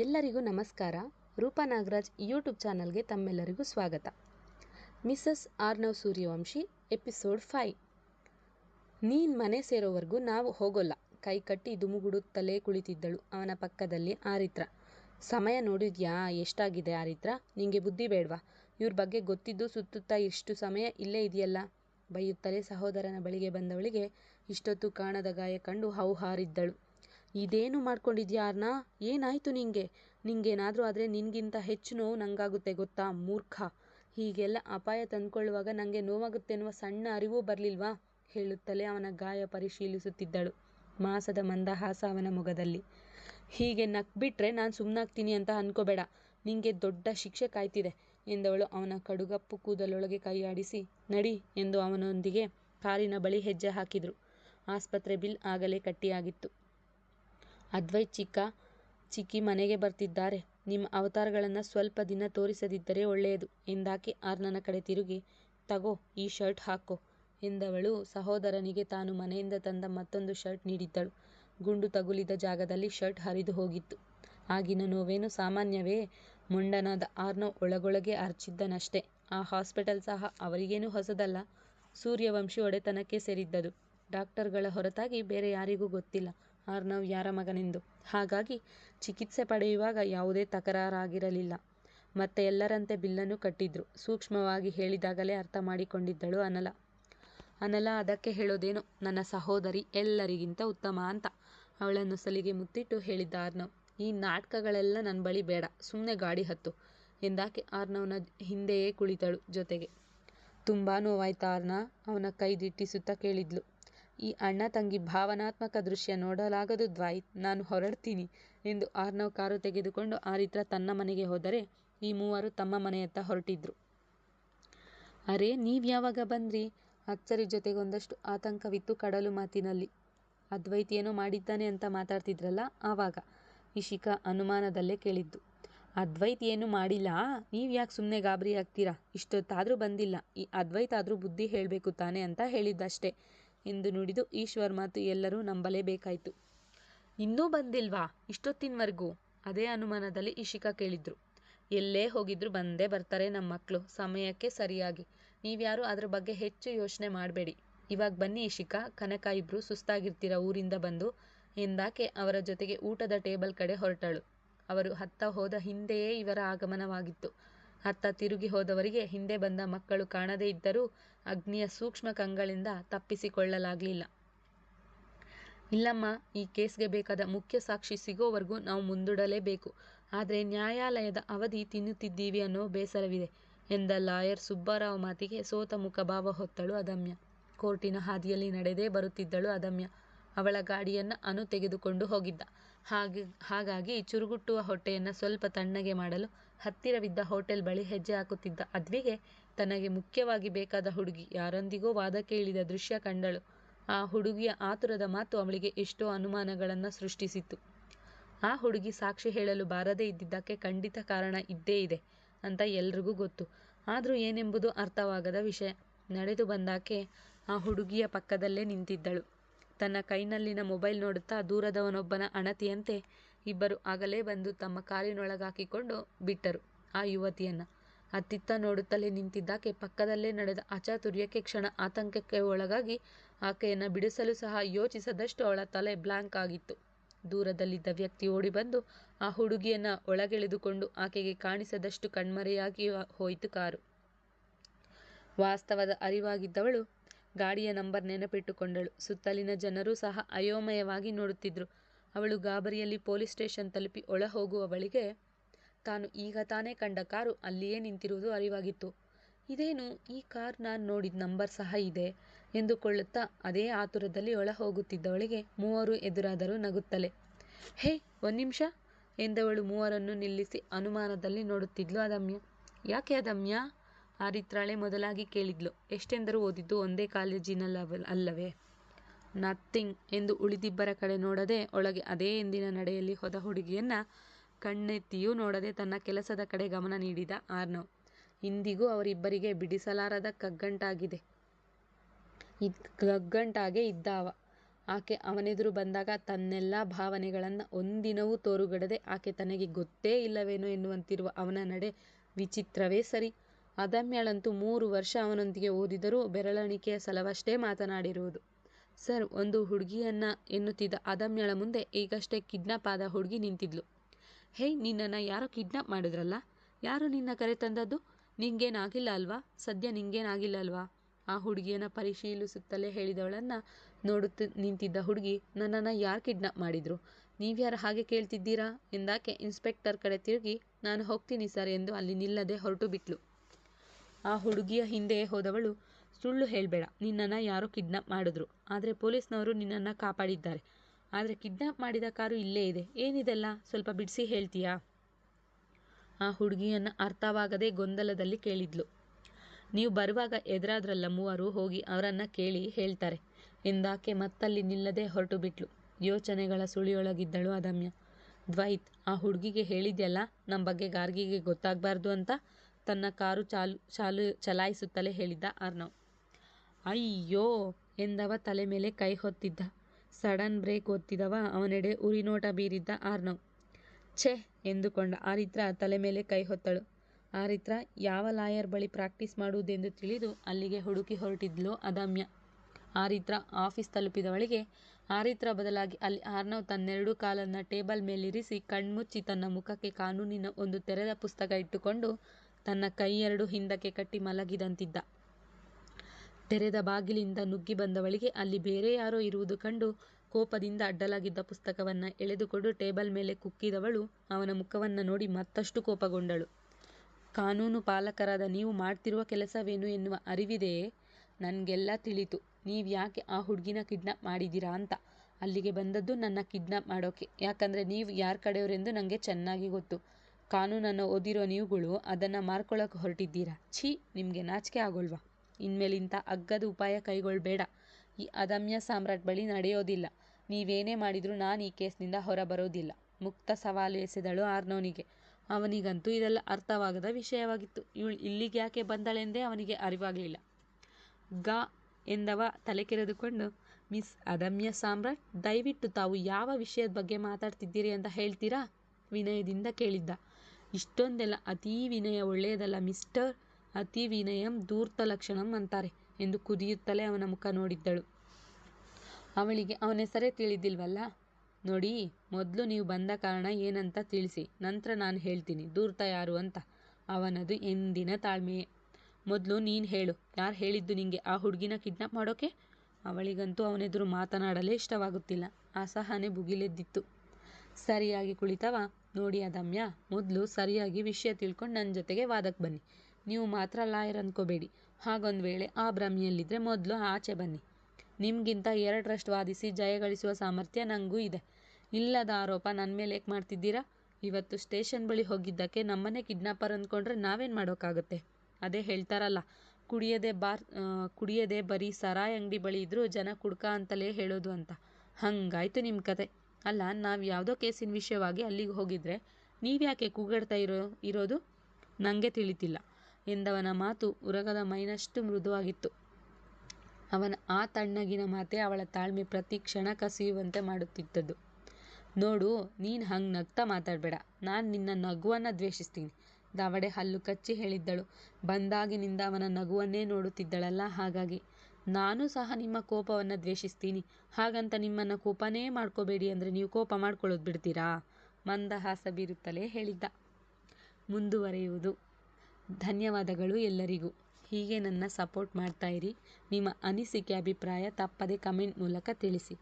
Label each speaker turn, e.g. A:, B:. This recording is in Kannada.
A: ಎಲ್ಲರಿಗೂ ನಮಸ್ಕಾರ. ರೂಪಾ ನಾಗರಾಜ್ ಯೂಟ್ಯೂಬ್ ಚಾನಲ್ಗೆ ತಮ್ಮೆಲ್ಲರಿಗೂ ಸ್ವಾಗತ. Mrs Arnav Suryavanshi, episode five. ನೀನು ಮನೆ ಸೇರೋವರೆಗೂ ನಾವು ಹೋಗೋಲ್ಲ. ಕೈ ಕಟ್ಟಿ ದುಮುಗುಡುತ್ತಲೇ ಕುಳಿತಿದ್ದಳು ಅವನ ಪಕ್ಕದಲ್ಲಿ ಆರಿತ್ರ. ಸಮಯ ನೋಡಿದ್ಯಾ? ಎಷ್ಟಾಗಿದೆ ಆರಿತ್ರ? ನಿಂಗೆ ಬುದ್ಧಿ ಬೇಡವಾ? ಇವ್ರ ಬಗ್ಗೆ ಗೊತ್ತಿದ್ದು ಸುತ್ತುತ್ತಾ ಇಷ್ಟು ಸಮಯ ಇಲ್ಲೇ ಇದೆಯಲ್ಲ? ಬೈಯುತ್ತಲೇ ಸಹೋದರನ ಬಳಿಗೆ ಬಂದವಳಿಗೆ ಇಷ್ಟೊತ್ತು ಕಾಣದ ಗಾಯ ಕಂಡು ಹೌಹಾರಿದ್ದಳು. ಇದೇನು ಮಾಡ್ಕೊಂಡಿದ್ಯಾ ಅರ್ನಾ? ಏನಾಯ್ತು ನಿಂಗೆ? ನಿಂಗೇನಾದರೂ ಆದರೆ ನಿನಗಿಂತ ಹೆಚ್ಚು ನೋವು ನಂಗಾಗುತ್ತೆ ಗೊತ್ತಾ, ಮೂರ್ಖ? ಹೀಗೆಲ್ಲ ಅಪಾಯ ತಂದ್ಕೊಳ್ಳುವಾಗ ನನಗೆ ನೋವಾಗುತ್ತೆ ಎನ್ನುವ ಸಣ್ಣ ಅರಿವು ಬರಲಿಲ್ವಾ? ಹೇಳುತ್ತಲೇ ಅವನ ಗಾಯ ಪರಿಶೀಲಿಸುತ್ತಿದ್ದಳು, ಮಾಸದ ಮಂದಹಾಸ ಅವನ ಮೊಗದಲ್ಲಿ ಹೀಗೆ ನಕ್ಬಿಟ್ರೆ ನಾನು ಸುಮ್ಮನಾಗ್ತೀನಿ ಅಂತ ಅನ್ಕೋಬೇಡ, ನಿಂಗೆ ದೊಡ್ಡ ಶಿಕ್ಷೆ ಕಾಯ್ತಿದೆ ಎಂದವಳು ಅವನ ಕಡುಗಪ್ಪು ಕೂದಲೊಳಗೆ ಕೈಯಾಡಿಸಿ ನಡಿ ಎಂದು ಅವನೊಂದಿಗೆ ಕಾರಿನ ಬಳಿ ಹೆಜ್ಜೆ ಹಾಕಿದರು. ಆಸ್ಪತ್ರೆ ಬಿಲ್ ಆಗಲೇ ಕಟ್ಟಿಯಾಗಿತ್ತು. ಅದ್ವೈತ್ ಚಿಕ್ಕ ಚಿಕ್ಕಿ ಮನೆಗೆ ಬರ್ತಿದ್ದಾರೆ. ನಿಮ್ಮ ಅವತಾರಗಳನ್ನು ಸ್ವಲ್ಪ ದಿನ ತೋರಿಸದಿದ್ದರೆ ಒಳ್ಳೆಯದು. ಎಂದಾಕೆ ಆರ್ನನ ಕಡೆ ತಿರುಗಿ, ತಗೋ, ಈ ಶರ್ಟ್ ಹಾಕೋ ಎಂದವಳು ಸಹೋದರನಿಗೆ ತಾನು ಮನೆಯಿಂದ ತಂದ ಮತ್ತೊಂದು ಶರ್ಟ್ ನೀಡಿದ್ದಳು. ಗುಂಡು ತಗುಲಿದ ಜಾಗದಲ್ಲಿ ಶರ್ಟ್ ಹರಿದು ಹೋಗಿತ್ತು. ಆಗಿನ ನೋವೇನು ಸಾಮಾನ್ಯವೇ? ಮುಂಡನಾದ ಆರ್ನ ಒಳಗೊಳಗೆ ಅರ್ಚಿದ್ದನಷ್ಟೇ. ಆ ಹಾಸ್ಪಿಟಲ್ ಸಹ ಅವರಿಗೇನು ಹೊಸದಲ್ಲ. ಸೂರ್ಯವಂಶಿ ಒಡೆತನಕ್ಕೆ ಸೇರಿದ್ದದು. ಡಾಕ್ಟರ್ಗಳ ಹೊರತಾಗಿ ಬೇರೆ ಯಾರಿಗೂ ಗೊತ್ತಿಲ್ಲ. ಆರ್ನವ್ ಯಾರ ಮಗನೆಂದು. ಹಾಗಾಗಿ ಚಿಕಿತ್ಸೆ ಪಡೆಯುವಾಗ ಯಾವುದೇ ತಕರಾರಾಗಿರಲಿಲ್ಲ. ಮತ್ತೆ ಎಲ್ಲರಂತೆ ಬಿಲ್ಲನ್ನು ಕಟ್ಟಿದ್ರು. ಸೂಕ್ಷ್ಮವಾಗಿ ಹೇಳಿದಾಗಲೇ ಅರ್ಥ ಮಾಡಿಕೊಂಡಿದ್ದಳು ಅನಲ. ಅನಲ, ಅದಕ್ಕೆ ಹೇಳೋದೇನು? ನನ್ನ ಸಹೋದರಿ ಎಲ್ಲರಿಗಿಂತ ಉತ್ತಮ ಅಂತ ಅವಳನ್ನು ಸಲಿಗೆ ಮುತ್ತಿಟ್ಟು ಹೇಳಿದ್ದ ಅರ್ನವ್. ಈ ನಾಟಕಗಳೆಲ್ಲ ನನ್ನ ಬಳಿ ಬೇಡ. ಸುಮ್ಮನೆ ಗಾಡಿ ಹತ್ತು ಎಂದಾಕೆ ಅರ್ನವ್ನ ಹಿಂದೆಯೇ ಕುಳಿತಳು ಜೊತೆಗೆ. ತುಂಬಾ ನೋವಾಯ್ತಾ ಆರ್ನ ಅವನ ಕೈ ದಿಟ್ಟಿಸುತ್ತಾ ಕೇಳಿದ್ಲು. ಈ ಅಣ್ಣ ತಂಗಿ ಭಾವನಾತ್ಮಕ ದೃಶ್ಯ ನೋಡಲಾಗದು ದ್ವಾಯಿತ್ ನಾನು ಹೊರಡ್ತೀನಿ ಎಂದು ಆರ್ನವ್ ಕಾರು ತೆಗೆದುಕೊಂಡು ಆರಿತ್ರ ತನ್ನ ಮನೆಗೆ ಹೋದರೆ ಈ ಮೂವರು ತಮ್ಮ ಮನೆಯತ್ತ ಹೊರಟಿದ್ರು. ಅರೆ ನೀವ್ಯಾವಾಗ ಬಂದ್ರಿ? ಅಚ್ಚರಿ ಜೊತೆಗೊಂದಷ್ಟು ಆತಂಕವಿತ್ತು ಕಡಲು ಮಾತಿನಲ್ಲಿ. ಅದ್ವೈತ್ ಏನೋ ಮಾಡಿದ್ದಾನೆ ಅಂತ ಮಾತಾಡ್ತಿದ್ರಲ್ಲ, ಆವಾಗ. ಇಶಿಕಾ ಅನುಮಾನದಲ್ಲೇ ಕೇಳಿದ್ದು. ಅದ್ವೈತ್ ಏನು ಮಾಡಿಲ್ಲ? ನೀವು ಯಾಕೆ ಸುಮ್ಮನೆ ಗಾಬರಿ ಆಗ್ತೀರಾ? ಇಷ್ಟೊತ್ತಾದರೂ ಬಂದಿಲ್ಲ. ಈ ಅದ್ವೈತ್ ಆದರೂ ಬುದ್ಧಿ ಹೇಳಬೇಕು ತಾನೆ ಅಂತ ಹೇಳಿದ್ದಷ್ಟೇ. ಎಂದು ನುಡಿದು ಈಶ್ವರ್ ಮಾತು ಎಲ್ಲರೂ ನಂಬಲೇಬೇಕಾಯಿತು. ಇನ್ನೂ ಬಂದಿಲ್ವಾ? ಇಷ್ಟೊತ್ತಿನ್ವರ್ಗೂ? ಅದೇ ಅನುಮಾನದಲ್ಲಿ ಇಶಿಕಾ ಕೇಳಿದ್ರು. ಎಲ್ಲೇ ಹೋಗಿದ್ರು ಬಂದೇ ಬರ್ತಾರೆ ನಮ್ಮ ಮಕ್ಕಳು ಸಮಯಕ್ಕೆ ಸರಿಯಾಗಿ. ನೀವ್ಯಾರು ಅದ್ರ ಬಗ್ಗೆ ಹೆಚ್ಚು ಯೋಚನೆ ಮಾಡಬೇಡಿ. ಇವಾಗ ಬನ್ನಿ ಇಶಿಕಾ ಕನಕ ಇಬ್ರು ಸುಸ್ತಾಗಿರ್ತೀರ ಊರಿಂದ ಬಂದು? ಎಂದಾಕೆ ಅವರ ಜೊತೆಗೆ ಊಟದ ಟೇಬಲ್ ಕಡೆ ಹೊರಟಳು. ಅವರು ಹತ್ತ ಹೋದ ಹಿಂದೆಯೇ ಇವರ ಆಗಮನವಾಗಿತ್ತು. ಹತ್ತ ತಿರುಗಿ ಹೋದವರಿಗೆ ಹಿಂದೆ ಬಂದ ಮಕ್ಕಳು ಕಾಣದೇ ಇದ್ದರೂ ಅಗ್ನಿಯ ಸೂಕ್ಷ್ಮ ಕಂಗಳಿಂದ ತಪ್ಪಿಸಿಕೊಳ್ಳಲಾಗಲಿಲ್ಲ. ಇಲ್ಲಮ್ಮ, ಈ ಕೇಸ್ಗೆ ಬೇಕಾದ ಮುಖ್ಯ ಸಾಕ್ಷಿ ಸಿಗೋವರೆಗೂ ನಾವು ಮುಂದೂಡಲೇಬೇಕು. ಆದರೆ ನ್ಯಾಯಾಲಯದ ಅವಧಿ ತಿನ್ನುತ್ತಿದ್ದೀವಿ ಅನ್ನೋ ಬೇಸರವಿದೆ ಎಂದ ಲಾಯರ್ ಸುಬ್ಬಾರಾವ್ ಮಾತಿಗೆ ಸೋತ ಮುಖಭಾವ ಹೊತ್ತಳು ಅದಮ್ಯ. ಕೋರ್ಟಿನ ಹಾದಿಯಲ್ಲಿ ನಡೆದೇ ಬರುತ್ತಿದ್ದಳು ಅದಮ್ಯ. ಅವಳ ಗಾಡಿಯನ್ನ ಅನು ತೆಗೆದುಕೊಂಡು ಹೋಗಿದ್ದ. ಹಾಗೆ, ಹಾಗಾಗಿ ಚುರುಗುಟ್ಟುವ ಹೊಟ್ಟೆಯನ್ನು ಸ್ವಲ್ಪ ತಣ್ಣಗೆ ಮಾಡಲು ಹತ್ತಿರವಿದ್ದ ಹೋಟೆಲ್ ಬಳಿ ಹೆಜ್ಜೆ ಹಾಕುತ್ತಿದ್ದ ಅದ್ವಿಗೆ ತನಗೆ ಮುಖ್ಯವಾಗಿ ಬೇಕಾದ ಹುಡುಗಿ. ಯಾರೊಂದಿಗೋ ವಾದಕ್ಕೆ ಇಳಿದ ದೃಶ್ಯ ಕಂಡಳು. ಆ ಹುಡುಗಿಯ ಆತುರದ ಮಾತು ಅವಳಿಗೆ ಎಷ್ಟೋ ಅನುಮಾನಗಳನ್ನು ಸೃಷ್ಟಿಸಿತ್ತು. ಆ ಹುಡುಗಿ ಸಾಕ್ಷಿ ಹೇಳಲು ಬಾರದೇ ಇದ್ದಿದ್ದಕ್ಕೆ ಖಂಡಿತ ಕಾರಣ ಇದ್ದೇ ಇದೆ ಅಂತ ಎಲ್ರಿಗೂ ಗೊತ್ತು. ಆದರೂ ಏನೆಂಬುದು ಅರ್ಥವಾಗದ ವಿಷಯ. ನಡೆದು ಬಂದಾಕೆ ಆ ಹುಡುಗಿಯ ಪಕ್ಕದಲ್ಲೇ ನಿಂತಿದ್ದಳು. ತನ್ನ ಕೈನಲ್ಲಿನ ಮೊಬೈಲ್ ನೋಡುತ್ತಾ ದೂರದವನೊಬ್ಬನ ಅಣತಿಯಂತೆ ಇಬ್ಬರು ಆಗಲೇ ಬಂದು ತಮ್ಮ ಕಾರಿನೊಳಗಾಕಿಕೊಂಡು ಬಿಟ್ಟರು ಆ ಯುವತಿಯನ್ನ. ಅತ್ತಿತ್ತ ನೋಡುತ್ತಲೇ ನಿಂತಿದ್ದಾಕೆ ಪಕ್ಕದಲ್ಲೇ ನಡೆದ ಅಚಾತುರ್ಯಕ್ಕೆ ಕ್ಷಣ ಆತಂಕಕ್ಕೆ ಒಳಗಾಗಿ ಆಕೆಯನ್ನು ಬಿಡಿಸಲು ಸಹ ಯೋಚಿಸದಷ್ಟು ಅವಳ ತಲೆ ಬ್ಲಾಂಕ್ ಆಗಿತ್ತು. ದೂರದಲ್ಲಿದ್ದ ವ್ಯಕ್ತಿ ಓಡಿಬಂದು ಆ ಹುಡುಗಿಯನ್ನ ಒಳಗೆಳೆದುಕೊಂಡು ಆಕೆಗೆ ಕಾಣಿಸದಷ್ಟು ಕಣ್ಮರೆಯಾಗಿ ಹೋಯಿತು ಕಾರು. ವಾಸ್ತವದ ಅರಿವಾಗಿದ್ದವಳು ಗಾಡಿಯ ನಂಬರ್ ನೆನಪಿಟ್ಟುಕೊಂಡಳು. ಸುತ್ತಲಿನ ಜನರೂ ಸಹ ಅಯೋಮಯವಾಗಿ ನೋಡುತ್ತಿದ್ರು. ಅವಳು ಗಾಬರಿಯಲ್ಲಿ ಪೊಲೀಸ್ ಸ್ಟೇಷನ್ ತಲುಪಿ ಒಳ ಹೋಗುವವಳಿಗೆ ತಾನು ಈಗ ತಾನೇ ಕಂಡ ಕಾರು ಅಲ್ಲಿಯೇ ನಿಂತಿರುವುದು ಅರಿವಾಗಿತ್ತು. ಇದೇನು ಈ ಕಾರ್ ನಾನು ನೋಡಿದ ನಂಬರ್ ಸಹ ಇದೆ ಎಂದುಕೊಳ್ಳುತ್ತಾ ಅದೇ ಆತುರದಲ್ಲಿ ಒಳ ಹೋಗುತ್ತಿದ್ದವಳಿಗೆ ಮೂವರು ಎದುರಾದರೂ ನಗುತ್ತಲೆ. ಹೇ, ಒಂದು ನಿಮಿಷ ಎಂದವಳು ಮೂವರನ್ನು ನಿಲ್ಲಿಸಿ ಅನುಮಾನದಲ್ಲಿ ನೋಡುತ್ತಿದ್ಲು ಅದಮ್ಯ ಯಾಕೆ ಅದಮ್ಯ ಆರಿತ್ರಾಳೆ ಮೊದಲಾಗಿ ಕೇಳಿದ್ಲು. ಎಷ್ಟೆಂದರೂ ಓದಿದ್ದು ಒಂದೇ ಕಾಲೇಜಿನಲ್ಲ ಅಲ್ಲವೇ? ನಥಿಂಗ್ ಎಂದು ಉಳಿದಿಬ್ಬರ ಕಡೆ ನೋಡದೆ ಒಳಗೆ ಅದೇ ಎಂದಿನ ನಡೆಯಲ್ಲಿ ಹೊದ ಹುಡುಗಿಯನ್ನ ಕಣ್ಣೆತ್ತಿಯೂ ನೋಡದೆ ತನ್ನ ಕೆಲಸದ ಕಡೆ ಗಮನ ನೀಡಿದ ಆರ್ನವ್ ಇಂದಿಗೂ ಅವರಿಬ್ಬರಿಗೆ ಬಿಡಿಸಲಾರದ ಕಗ್ಗಂಟಾಗಿದೆ ಕಗ್ಗಂಟಾಗೆ ಇದ್ದ ಅವ ಆಕೆ ಅವನೆದುರು ಬಂದಾಗ ತನ್ನೆಲ್ಲ ಭಾವನೆಗಳನ್ನು ಒಂದಿನವೂ ತೋರುಗಡದೆ ಆಕೆ ತನಗೆ ಗೊತ್ತೇ ಇಲ್ಲವೇನೋ ಎನ್ನುವಂತಿರುವ ಅವನ ನಡೆ ವಿಚಿತ್ರವೇ ಸರಿ. ಅದಮ್ಯಳಂತೂ ಮೂರು ವರ್ಷ ಅವನೊಂದಿಗೆ ಓದಿದರೂ ಬೆರಳೆಣಿಕೆಯ ಸಲವಷ್ಟೇ ಮಾತನಾಡಿರುವುದು. ಸರ್, ಒಂದು ಹುಡುಗಿಯನ್ನ ಎನ್ನುತ್ತಿದ್ದ ಅದಮ್ಯಳ ಮುಂದೆ ಈಗಷ್ಟೇ ಕಿಡ್ನಾಪ್ ಆದ ಹುಡುಗಿ ನಿಂತಿದ್ಲು. ಹೇಯ್ ನಿನ್ನನ್ನು ಯಾರೋ ಕಿಡ್ನಾಪ್ ಮಾಡಿದ್ರಲ್ಲ? ಯಾರು ನಿನ್ನ ಕರೆ ತಂದದ್ದು ನಿಂಗೇನಾಗಿಲ್ಲ ಅಲ್ವಾ? ಸದ್ಯ ನಿಂಗೇನಾಗಿಲ್ಲ ಅಲ್ವಾ? ಆ ಹುಡುಗಿಯನ್ನು ಪರಿಶೀಲಿಸುತ್ತಲೇ ಹೇಳಿದವಳನ್ನು ನೋಡುತ್ತ ನಿಂತಿದ್ದ ಹುಡುಗಿ ನನ್ನನ್ನು ಯಾರು ಕಿಡ್ನಾಪ್ ಮಾಡಿದರು ನೀವ್ಯಾರು ಹಾಗೆ ಕೇಳ್ತಿದ್ದೀರಾ? ಎಂದಾಕೆ ಇನ್ಸ್ಪೆಕ್ಟರ್ ಕಡೆ ತಿರುಗಿ, ನಾನು ಹೋಗ್ತೀನಿ ಸರ್ ಎಂದು ಅಲ್ಲಿ ನಿಲ್ಲದೆ ಹೊರಟುಬಿಟ್ಳು. ಆ ಹುಡುಗಿಯ ಹಿಂದೆಯೇ ಹೋದವಳು, ಸುಳ್ಳು ಹೇಳಬೇಡ, ನಿನ್ನನ್ನು ಯಾರೋ ಕಿಡ್ನಾಪ್ ಮಾಡಿದ್ರು. ಆದರೆ ಪೊಲೀಸ್ನವರು ನಿನ್ನನ್ನು ಕಾಪಾಡಿದ್ದಾರೆ. ಆದ್ರೆ ಕಿಡ್ನಾಪ್ ಮಾಡಿದ ಕಾರು ಇಲ್ಲೇ ಇದೆ. ಏನಿದೆಲ್ಲ? ಸ್ವಲ್ಪ ಬಿಡಿಸಿ ಹೇಳ್ತೀಯಾ? ಆ ಹುಡುಗಿಯನ್ನು ಅರ್ಥವಾಗದೆ ಗೊಂದಲದಲ್ಲಿ ಕೇಳಿದ್ಲು. ನೀವು ಬರುವಾಗ ಎದುರಾದ್ರಲ್ಲ ಮೂವರು ಹೋಗಿ ಅವರನ್ನು ಕೇಳಿ ಹೇಳ್ತಾರೆ ಎಂದಾಕೆ ಮತ್ತಲ್ಲಿ ನಿಲ್ಲದೆ ಹೊರಟು ಬಿಟ್ಲು ಯೋಚನೆಗಳ ಸುಳಿಯೊಳಗಿದ್ದಳು ಅದಮ್ಯ. ದ್ವೈತ್, ಆ ಹುಡುಗಿಗೆ ಹೇಳಿದ್ಯಲ್ಲ ನಮ್ಮ ಬಗ್ಗೆ ಗಾರ್ಗಿಗೆ ಗೊತ್ತಾಗಬಾರ್ದು ಅಂತ ತನ್ನ ಕಾರು ಚಾಲು ಚಾಲು ಚಲಾಯಿಸುತ್ತಲೇ ಹೇಳಿದ್ದ ಅರ್ನವ್. ಅಯ್ಯೋ ಎಂದವ ತಲೆ ಮೇಲೆ ಕೈ ಹೊತ್ತಿದ್ದ. ಸಡನ್ ಬ್ರೇಕ್ ಒತ್ತಿದವ, ಅವನೆಡೆ ಉರಿನೋಟ ಬೀರಿದ್ದ ಆರ್ನವ್. ಛೇ ಎಂದುಕೊಂಡ ಆರಿತ್ರ ತಲೆ ಮೇಲೆ ಕೈ ಹೊತ್ತಳು. ಆರಿತ್ರ, ಯಾವ ಲಾಯರ್ ಬಳಿ ಪ್ರಾಕ್ಟೀಸ್ ಮಾಡುವುದೆಂದು ತಿಳಿದು ಅಲ್ಲಿಗೆ ಹುಡುಕಿ ಹೊರಟಿದ್ಲೋ ಅದಮ್ಯ. ಆರಿತ್ರ ಆಫೀಸ್ ತಲುಪಿದವಳಿಗೆ, ಆರಿತ್ರ ಬದಲಾಗಿ ಅಲ್ಲಿ ಆರ್ನವ್ ತನ್ನೆರಡು ಕಾಲನ್ನ ಟೇಬಲ್ ಮೇಲಿರಿಸಿ ಕಣ್ಮುಚ್ಚಿ ತನ್ನ ಮುಖಕ್ಕೆ ಕಾನೂನಿನ ಒಂದು ತೆರೆದ ಪುಸ್ತಕ ಇಟ್ಟುಕೊಂಡು ತನ್ನ ಕೈಯೆರಡೂ ಹಿಂದಕ್ಕೆ ಕಟ್ಟಿ ಮಲಗಿದಂತಿದ್ದ. ತೆರೆದ ಬಾಗಿಲಿಂದ ನುಗ್ಗಿ ಬಂದವಳಿಗೆ ಅಲ್ಲಿ ಬೇರೆ ಯಾರೋ ಇರುವುದು ಕಂಡು ಕೋಪದಿಂದ ಅಡ್ಡಲಾಗಿದ್ದ ಪುಸ್ತಕವನ್ನ ಎಳೆದುಕೊಂಡು ಟೇಬಲ್ ಮೇಲೆ ಕುಕ್ಕಿದವಳು ಅವನ ಮುಖವನ್ನ ನೋಡಿ ಮತ್ತಷ್ಟು ಕೋಪಗೊಂಡಳು. ಕಾನೂನು ಪಾಲಕರಾದ ನೀವು ಮಾಡ್ತಿರುವ ಕೆಲಸವೇನು ಎನ್ನುವ ಅರಿವಿದೆಯೇ? ನನಗೆಲ್ಲ ತಿಳಿತು ನೀವ್ಯಾಕೆ ಆ ಹುಡುಗಿನ ಕಿಡ್ನಾಪ್ ಮಾಡಿದ್ದೀರಾ ಅಂತ. ಅಲ್ಲಿಗೆ ಬಂದದ್ದು ನನ್ನ ಕಿಡ್ನಾಪ್ ಮಾಡೋಕೆ. ಯಾಕಂದ್ರೆ ನೀವು ಯಾರ್ ಕಡೆಯವರೆಂದು ನನಗೆ ಚೆನ್ನಾಗಿ ಗೊತ್ತು. ಕಾನೂನನ್ನ ಓದಿರೋ ನೀವುಗಳು ಅದನ್ನ ಮಾರ್ಕೊಳಕ್ ಹೊರಟಿದ್ದೀರಾ. ಛೀ, ನಿಮಗೆ ನಾಚಿಕೆ ಆಗೋಲ್ವಾ? ಇನ್ಮೇಲೆ ಇಂಥ ಅಗ್ಗದ ಉಪಾಯ ಕೈಗೊಳ್ಬೇಡ. ಈ ಅದಮ್ಯ ಸಾಮ್ರಾಟ್ ಬಳಿ ನಡೆಯೋದಿಲ್ಲ. ನೀವೇನೇ ಮಾಡಿದ್ರೂ ನಾನು ಈ ಕೇಸ್ನಿಂದ ಹೊರಬರೋದಿಲ್ಲ ಮುಕ್ತ ಸವಾಲು ಎಸೆದಳು ಆರ್ನೋನಿಗೆ ಅವನಿಗಂತೂ ಇದೆಲ್ಲ ಅರ್ಥವಾಗದ ವಿಷಯವಾಗಿತ್ತು. ಇಲ್ಲಿಗೆ ಇಲ್ಲಿಗ್ಯಾಕೆ ಬಂದಳೆಂದೇ ಅವನಿಗೆ ಅರಿವಾಗಲಿಲ್ಲ ಗಾ ಎಂದವ ತಲೆ ಕೆರೆದುಕೊಂಡು ಮಿಸ್ ಅದಮ್ಯ ಸಾಮ್ರಾಟ್, ದಯವಿಟ್ಟು ತಾವು ಯಾವ ವಿಷಯದ ಬಗ್ಗೆ ಮಾತಾಡ್ತಿದ್ದೀರಿ ಅಂತ ಹೇಳ್ತೀರಾ? ವಿನಯದಿಂದ ಕೇಳಿದ್ದ. ಇಷ್ಟೊಂದೆಲ್ಲ ಅತೀ ವಿನಯ ಒಳ್ಳೆಯದಲ್ಲ ಮಿಸ್ಟರ್ ಅತಿ ವಿನಯಂ ಧೂರ್ತ ಲಕ್ಷಣಂ ಅಂತಾರೆ ಎಂದು ಕುದಿಯುತ್ತಲೇ ಅವನ ಮುಖ ನೋಡಿದ್ದಳು. ಅವಳಿಗೆ ಅವನೆಸರೇ ತಿಳಿದಿಲ್ವಲ್ಲ. ನೋಡಿ, ಮೊದ್ಲು ನೀವು ಬಂದ ಕಾರಣ ಏನಂತ ತಿಳಿಸಿ, ನಂತ್ರ ನಾನ್ ಹೇಳ್ತೀನಿ, ಧೂರ್ತ ಯಾರು ಅಂತ. ಅವನದು ಎಂದಿನ ತಾಳ್ಮೆಯೇ. ಮೊದ್ಲು ನೀನ್ ಹೇಳು, ಯಾರ್ ಹೇಳಿದ್ದು ನಿಂಗೆ ಆ ಹುಡ್ಗಿನ ಕಿಡ್ನಾಪ್ ಮಾಡೋಕೆ? ಅವಳಿಗಂತೂ ಅವನೆದುರು ಮಾತನಾಡಲೇ ಇಷ್ಟವಾಗುತ್ತಿಲ್ಲ. ಅಸಹನೆ ಭುಗಿಲೆದ್ದಿತ್ತು. ಸರಿಯಾಗಿ ಕುಳಿತವ ನೋಡಿ ಅದಮ್ಯ ಮೊದ್ಲು ಸರಿಯಾಗಿ ವಿಷಯ ತಿಳ್ಕೊಂಡು ನನ್ ಜೊತೆಗೆ ವಾದಕ್ ಬನ್ನಿ. ನೀವು ಮಾತ್ರ ಲಾಯರ್ ಅಂದ್ಕೋಬೇಡಿ. ಹಾಗೊಂದು ವೇಳೆ ಆ ಭ್ರಮೆಯಲ್ಲಿದ್ರೆ ಮೊದ್ಲು ಆಚೆ ಬನ್ನಿ. ನಿಮ್ಗಿಂತ ಎರಡರಷ್ಟು ವಾದಿಸಿ ಜಯಗಳಿಸುವ ಸಾಮರ್ಥ್ಯ ನಂಗೂ ಇದೆ. ಇಲ್ಲದ ಆರೋಪ ನನ್ನ ಮೇಲೆ ಏಕೆ ಮಾಡ್ತಿದ್ದೀರಾ? ಇವತ್ತು ಸ್ಟೇಷನ್ ಬಳಿ ಹೋಗಿದ್ದಕ್ಕೆ ನಮ್ಮನ್ನೇ ಕಿಡ್ನಾಪರ್ ಅಂದ್ಕೊಂಡ್ರೆ ನಾವೇನ್ ಮಾಡೋಕ್ಕಾಗತ್ತೆ? ಅದೇ ಹೇಳ್ತಾರಲ್ಲ, ಕುಡಿಯದೆ ಬರೀ ಸರಾಯ್ ಅಂಗಡಿ ಬಳಿ ಇದ್ರೂ ಜನ ಕುಡ್ಕ ಅಂತಲೇ ಹೇಳೋದು ಅಂತ. ಹಂಗಾಯ್ತು ನಿಮ್ಮ ಕತೆ. ಅಲ್ಲ, ನಾವು ಯಾವುದೋ ಕೇಸಿನ ವಿಷಯವಾಗಿ ಅಲ್ಲಿಗೆ ಹೋಗಿದ್ರೆ ನೀವ್ಯಾಕೆ ಕೂಗಾಡ್ತಾ ಇರೋದು ನನಗೆ ತಿಳೀತಿಲ್ಲ ಎಂದವನ ಮಾತು ಉರಗದ ಮೈನಷ್ಟು ಮೃದುವಾಗಿತ್ತು. ಅವನ ಆ ತಣ್ಣಗಿನ ಮಾತೇ ಅವಳ ತಾಳ್ಮೆ ಪ್ರತಿ ಕ್ಷಣ ಕಸಿಯುವಂತೆ ಮಾಡುತ್ತಿದ್ದದ್ದು. ನೋಡು, ನೀನ್ ಹಂಗ್ ನಗ್ತಾ ಮಾತಾಡ್ಬೇಡ. ನಾನ್ ನಿನ್ನ ನಗುವನ್ನ ದ್ವೇಷಿಸ್ತೀನಿ ದಾವಡೆ ಹಲ್ಲು ಕಚ್ಚಿ ಹೇಳಿದ್ದಳು. ಬಂದಾಗಿನಿಂದ ಅವನ ನಗುವನ್ನೇ ನೋಡುತ್ತಿದ್ದಳಲ್ಲ ಹಾಗಾಗಿ. ನಾನೂ ಸಹ ನಿಮ್ಮ ಕೋಪವನ್ನ ದ್ವೇಷಿಸ್ತೀನಿ. ಹಾಗಂತ ನಿಮ್ಮನ್ನ ಕೋಪನೇ ಮಾಡ್ಕೋಬೇಡಿ ಅಂದ್ರೆ ನೀವು ಕೋಪ ಮಾಡ್ಕೊಳ್ಳೋದ್ ಬಿಡ್ತೀರಾ? ಮಂದಹಾಸ ಬೀರುತ್ತಲೇ ಹೇಳಿದ್ದ. ಮುಂದುವರೆಯುವುದು. ಧನ್ಯವಾದಗಳು ಎಲ್ಲರಿಗೂ. ಹೀಗೆ ನನ್ನ ಸಪೋರ್ಟ್ ಮಾಡ್ತಾ ಇರಿ. ನಿಮ್ಮ ಅನಿಸಿಕೆ ಅಭಿಪ್ರಾಯ ತಪ್ಪದೆ ಕಮೆಂಟ್ ಮೂಲಕ ತಿಳಿಸಿ.